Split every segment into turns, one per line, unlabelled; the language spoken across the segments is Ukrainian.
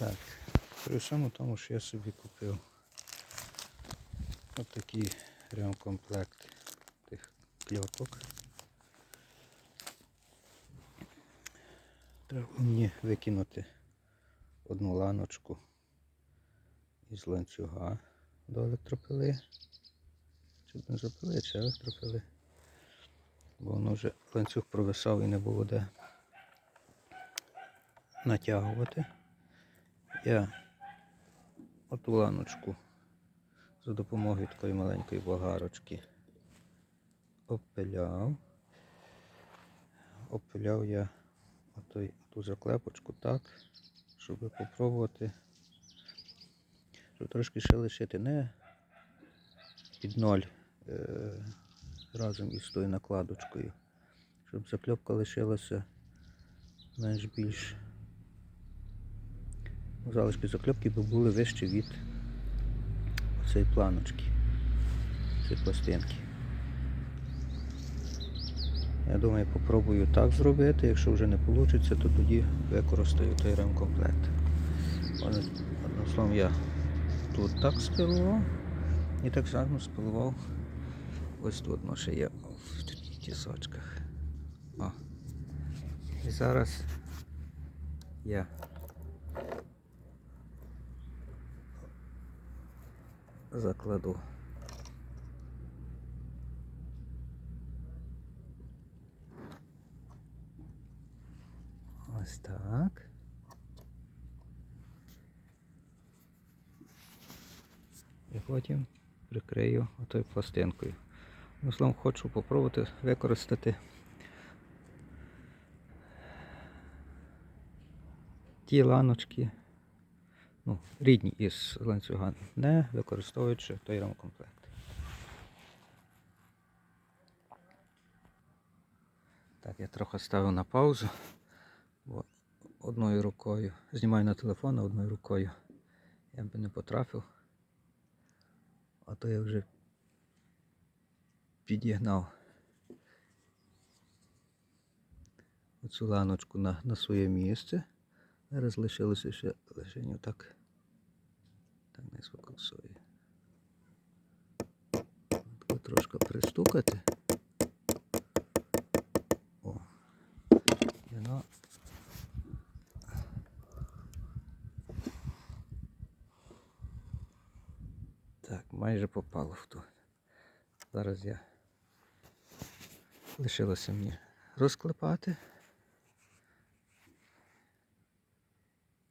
Так, при всьому тому, що я собі купив отакий ремкомплект тих кльопок. Треба мені викинути одну ланочку із ланцюга до електропили. Чи бензопили, чи електропили. Бо воно вже ланцюг провисав і не було де натягувати. Я оту ланочку за допомогою такої маленької болгарочки обпиляв. Обпиляв я отой, ту заклепочку так, щоб попробувати, щоб трошки ще лишити не під ноль е, разом із тою накладочкою, щоб закльопка лишилася менш більш залишки закльопки би були вищі від цієї планочки, цієї пластинки. Я думаю, попробую так зробити. Якщо вже не вийде, то тоді використаю той ремкомплект. Одним словом, я тут так спилував і так само спилував ось тут ну, є в тісочках. О. І зараз я закладу. Ось так. І потім прикрию отою пластинкою. Ну, словом, хочу попробувати використати ті ланочки, ну, рідні із ланцюга, не використовуючи той рамкомплект. Так, я трохи ставив на паузу, бо одною рукою знімаю на телефон, а одною рукою я би не потрапив. А то я вже підігнав оцю ланочку на, на своє місце. Зараз лишилося ще лише так. Так сфокусує. От трошки пристукати. О. І воно Так, майже попало в ту. Зараз я лишилося мені розклепати.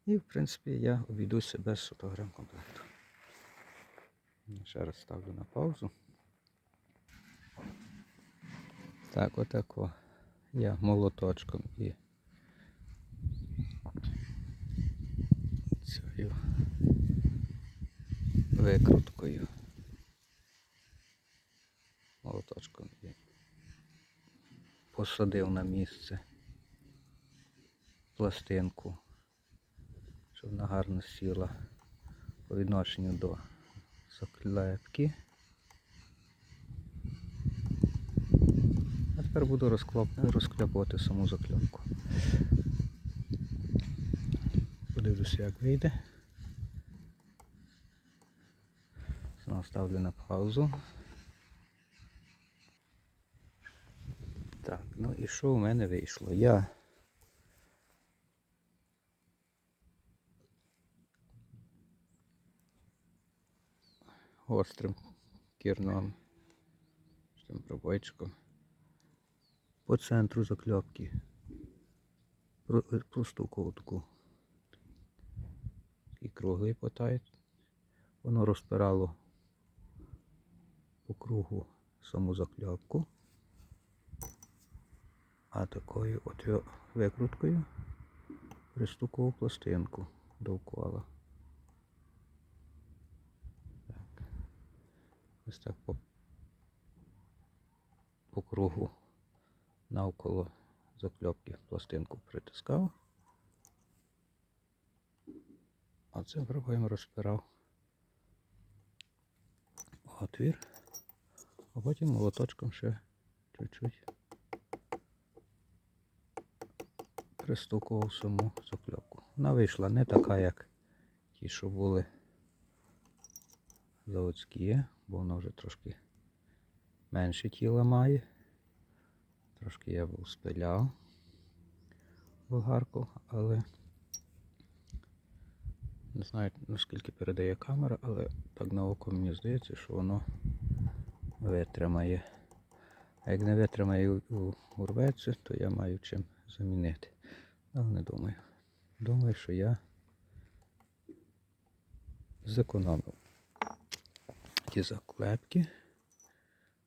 І, в принципі, я обійдуся без фотограм комплекту. Ще раз ставлю на паузу. Так, отако я молоточком і цією викруткою. Молоточком і посадив на місце пластинку щоб вона гарно сіла по відношенню до заклепки. А тепер буду розкляпувати саму закльопку. Подивлюся, як вийде. Знову ставлю на паузу. Так, ну і що у мене вийшло? Я гострим кірном, з тим пробойчиком. По центру закльопки. Про- Простукав таку. І круглий потають. Воно розпирало по кругу саму закльопку. А такою от викруткою пристукував пластинку довкола. Ось так по, по кругу навколо закльопки пластинку притискав. А це пробуємо розпирав отвір, а потім молоточком ще чуть-чуть пристукував саму закльопку. Вона вийшла не така, як ті, що були заводські, бо воно вже трошки менше тіла має. Трошки я був спиляв болгарку, але не знаю наскільки передає камера, але так на око мені здається, що воно витримає. А як не витримає у- урветься, то я маю чим замінити. Але не думаю. Думаю, що я зекономив ті заклепки,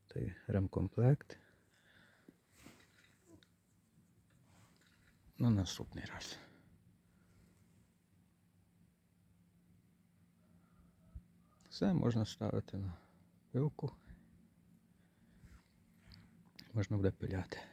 той ремкомплект. На наступний раз. Все можна ставити на пилку. Можна буде пиляти.